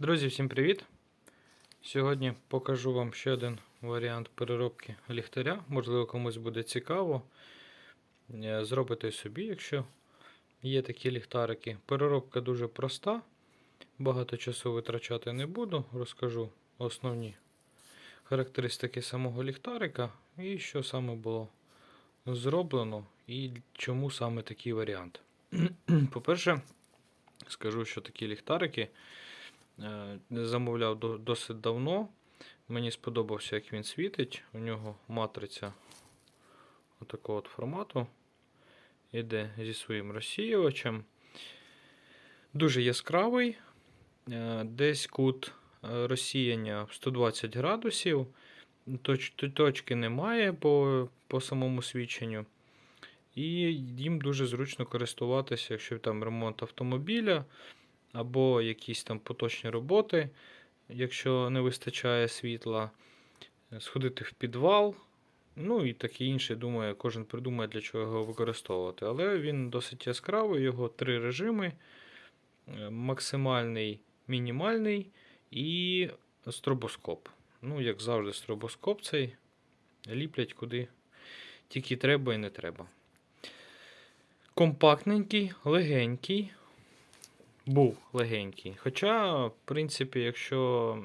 Друзі, всім привіт! Сьогодні покажу вам ще один варіант переробки ліхтаря. Можливо, комусь буде цікаво. Е, Зробити собі, якщо є такі ліхтарики. Переробка дуже проста. Багато часу витрачати не буду. Розкажу основні характеристики самого ліхтарика і що саме було зроблено, і чому саме такий варіант. По-перше, скажу, що такі ліхтарики. Е, Замовляв досить давно. Мені сподобався, як він світить. У нього матриця отакого от формату. Іде зі своїм розсіювачем. Дуже яскравий. Е, Десь кут е, розсіяння в 120 градусів. Точ, точки немає по, по самому свідченню. І їм дуже зручно користуватися, якщо там ремонт автомобіля або якісь там поточні роботи, якщо не вистачає світла, сходити в підвал. Ну і таке інше, думаю, кожен придумає, для чого його використовувати. Але він досить яскравий, його три режими: е, максимальний, мінімальний і стробоскоп. Ну, як завжди, стробоскоп цей ліплять куди тільки треба і не треба. Компактненький, легенький, був легенький. Хоча, в принципі, якщо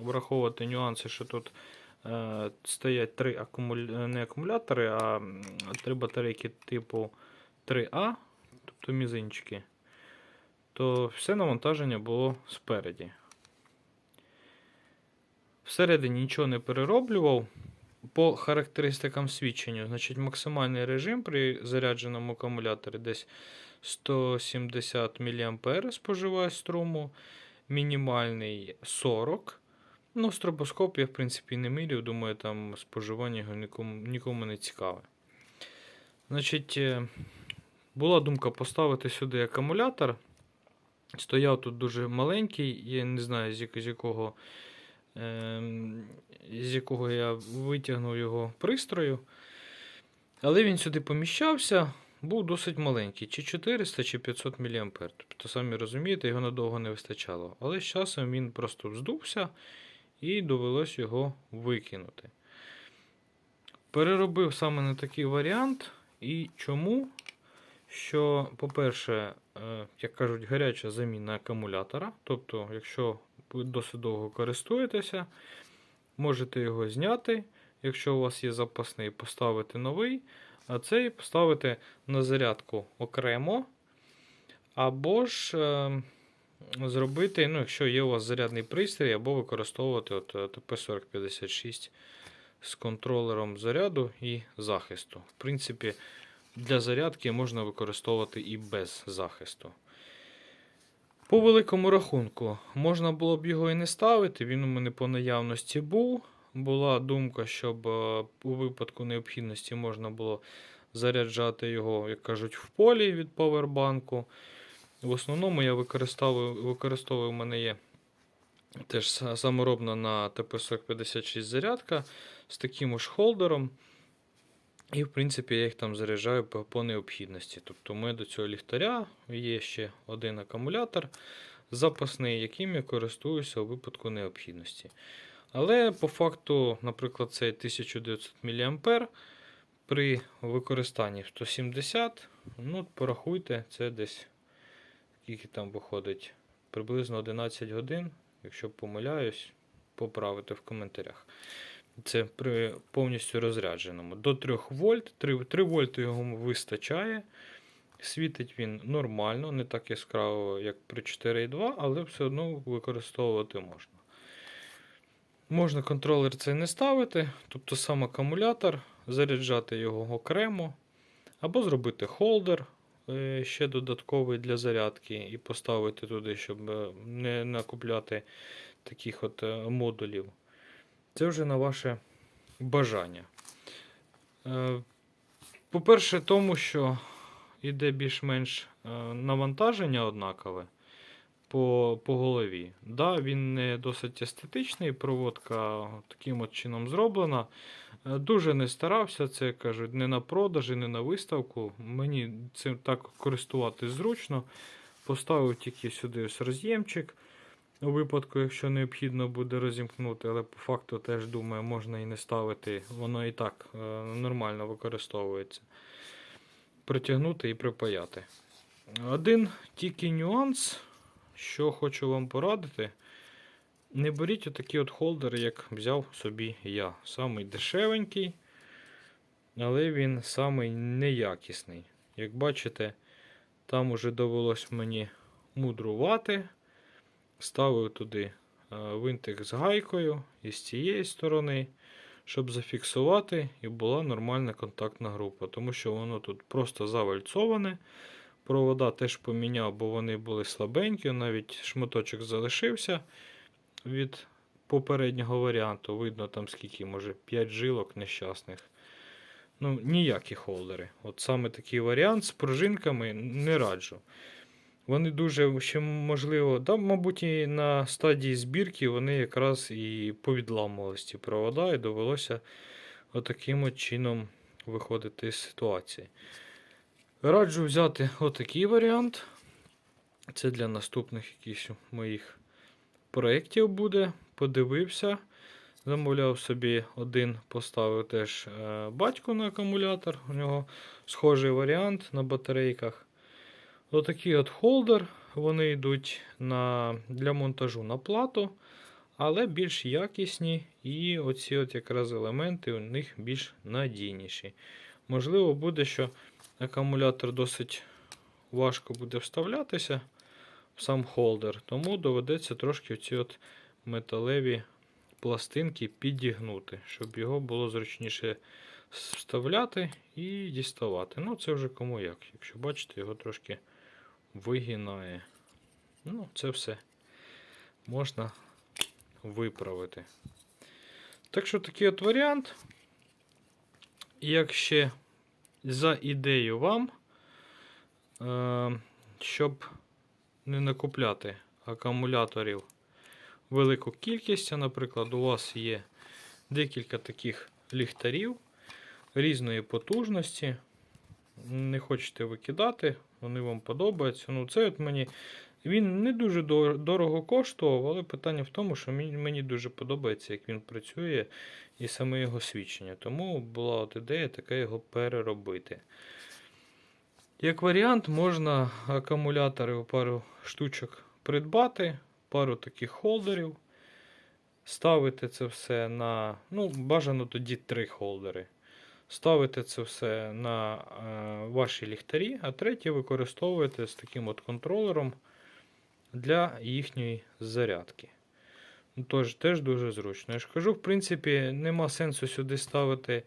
враховувати нюанси, що тут е, стоять три акумуля... не акумулятори, а три батарейки типу 3А, тобто мізинчики, то все навантаження було спереді. Всередині нічого не перероблював. По характеристикам свідчення, значить, максимальний режим при зарядженому акумуляторі десь 170 мА споживає струму, мінімальний 40. Ну, стробоскоп я, в принципі, не міряв, думаю, там споживання його нікому, нікому не цікаве. Значить, е, була думка поставити сюди акумулятор. Стояв тут дуже маленький, я не знаю, з якого, ем, з якого я витягнув його пристрою. Але він сюди поміщався був досить маленький, чи 400, чи 500 мА. Тобто, самі розумієте, його надовго не вистачало. Але з часом він просто вздувся і довелось його викинути. Переробив саме на такий варіант. І чому? Що, по-перше, е, як кажуть, гаряча заміна акумулятора. Тобто, якщо ви досить довго користуєтеся, можете його зняти. Якщо у вас є запасний, поставити новий. А цей поставити на зарядку окремо. Або ж е, зробити, ну, якщо є у вас зарядний пристрій, або використовувати от TP4056 з контролером заряду і захисту. В принципі, для зарядки можна використовувати і без захисту. По великому рахунку, можна було б його і не ставити, він у мене по наявності був. Була думка, щоб е, у випадку необхідності можна було заряджати його, як кажуть, в полі від повербанку. В основному я використовую, використовую у мене є теж саморобна на TP4056 зарядка з таким ж холдером. І, в принципі, я їх там заряджаю по, необхідності. Тобто, мене до цього ліхтаря є ще один акумулятор запасний, яким я користуюся у випадку необхідності. Але по факту, наприклад, цей 1900 мА при використанні 170, ну, порахуйте, це десь скільки там виходить, приблизно 11 годин. Якщо помиляюсь, поправити в коментарях. Це при повністю розрядженому. До 3 вольт, 3, 3 вольти його вистачає. Світить він нормально, не так яскраво, як при 4,2, але все одно використовувати можна. Можна контролер цей не ставити, тобто сам акумулятор, заряджати його окремо, або зробити холдер е, ще додатковий для зарядки і поставити туди, щоб е, не накупляти таких от е, модулів. Це вже на ваше бажання. По-перше, тому що йде більш-менш навантаження однакове по, по голові. Да, він не досить естетичний, проводка таким от чином зроблена. Е, Дуже не старався, це кажуть, не на продажі, не на виставку. Мені цим так користуватись зручно. Поставив тільки сюди ось роз'ємчик. У випадку, якщо необхідно буде розімкнути, але по факту теж думаю, можна і не ставити, воно і так е, нормально використовується. Притягнути і припаяти. Один тільки нюанс, що хочу вам порадити. Не беріть отакі от холдери, як взяв собі я. Самий дешевенький, але він самий неякісний. Як бачите, там уже довелось мені мудрувати. Ставив туди е, винтик з гайкою і з цієї сторони, щоб зафіксувати, і була нормальна контактна група. Тому що воно тут просто завальцоване. Провода теж поміняв, бо вони були слабенькі, навіть шматочок залишився від попереднього варіанту. Видно там скільки, може 5 жилок нещасних. Ну, ніякі холдери. От саме такий варіант з пружинками не раджу. Вони дуже ще можливо, да, мабуть, і на стадії збірки вони якраз і повідламувалися ці провода, і довелося отаким от чином виходити з ситуації. Раджу взяти отакий варіант. Це для наступних якихось моїх проєктів буде. Подивився. Замовляв собі один, поставив теж е, батько на акумулятор. У нього схожий варіант на батарейках. Отакий от холдер. Вони йдуть на, для монтажу на плату, але більш якісні, і оці от якраз елементи у них більш надійніші. Можливо, буде, що акумулятор досить важко буде вставлятися в сам холдер, тому доведеться трошки ці от металеві пластинки підігнути, щоб його було зручніше вставляти і діставати. Ну, це вже кому як. Якщо бачите, його трошки вигинає. Ну, це все можна виправити. Так що такий от варіант. Як ще за ідею вам, е, щоб не накупляти акумуляторів велику кількість, наприклад, у вас є декілька таких ліхтарів різної потужності. Не хочете викидати, вони вам подобаються. Ну, це от мені він не дуже дорого коштував, але питання в тому, що мені, дуже подобається, як він працює, і саме його свідчення. Тому була от ідея така його переробити. Як варіант, можна акумулятори у пару штучок придбати, пару таких холдерів, ставити це все на. Ну, бажано тоді три холдери. Ставите це все на е, ваші ліхтарі, а третє використовуєте з таким от контролером для їхньої зарядки. Ну, Тож, теж дуже зручно. Я ж кажу, в принципі, нема сенсу сюди ставити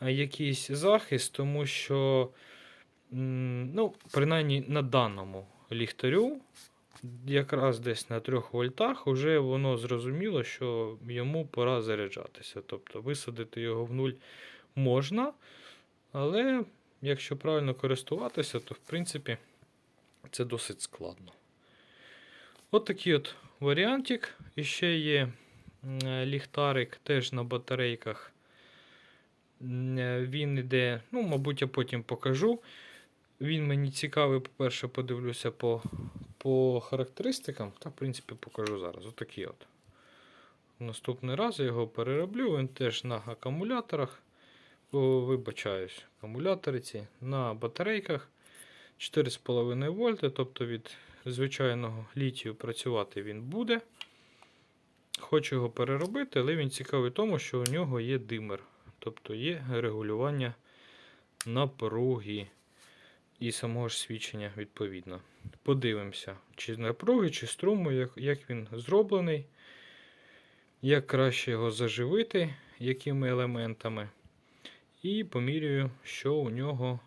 якийсь захист, тому що, ну, принаймні на даному ліхтарю, якраз десь на 3 вольтах, вже воно зрозуміло, що йому пора заряджатися. Тобто висадити його в нуль можна, але якщо правильно користуватися, то в принципі це досить складно. От такий от варіантик. І ще є е, ліхтарик теж на батарейках. Е, Він іде, ну, мабуть, я потім покажу. Він мені цікавий, по-перше, подивлюся по, по характеристикам. Та, в принципі, покажу зараз. Отакий от. Наступний раз я його перероблю. Він теж на акумуляторах. Вибачаюсь, акумулятори на батарейках 4,5 вольти, тобто від звичайного літію працювати він буде. Хочу його переробити, але він цікавий тому, що у нього є димер, тобто є регулювання напруги і самого ж свідчення відповідно. Подивимося, чи напруги, чи струму, як, як він зроблений, як краще його заживити, якими елементами. І помірюю, що у нього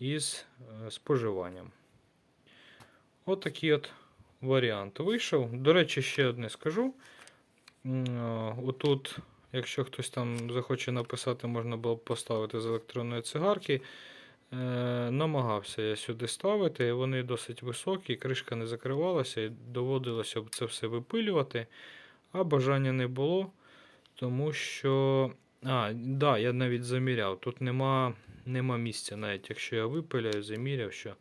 із е, споживанням. От от варіант вийшов. До речі, ще одне скажу. Е, Отут, якщо хтось там захоче написати, можна було б поставити з електронної цигарки. Е, намагався я сюди ставити, вони досить високі, кришка не закривалася і доводилося б це все випилювати, а бажання не було, тому що. А, да, я навіть заміряв. Тут нема, нема місця, навіть якщо я випиляю, заміряв, що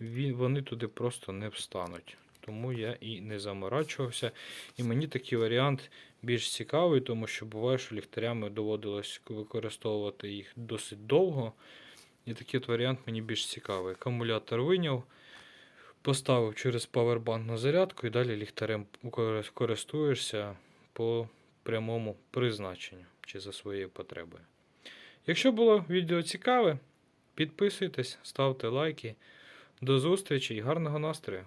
він, вони туди просто не встануть. тому я і не заморачувався. І мені такий варіант більш цікавий, тому що буває, що ліхтарями доводилось використовувати їх досить довго. І такий от варіант мені більш цікавий. Акумулятор виняв, поставив через павербанк на зарядку і далі ліхтарем користуєшся по прямому призначенню чи за своєю потребою. Якщо було відео цікаве, підписуйтесь, ставте лайки. До зустрічі і гарного настрою!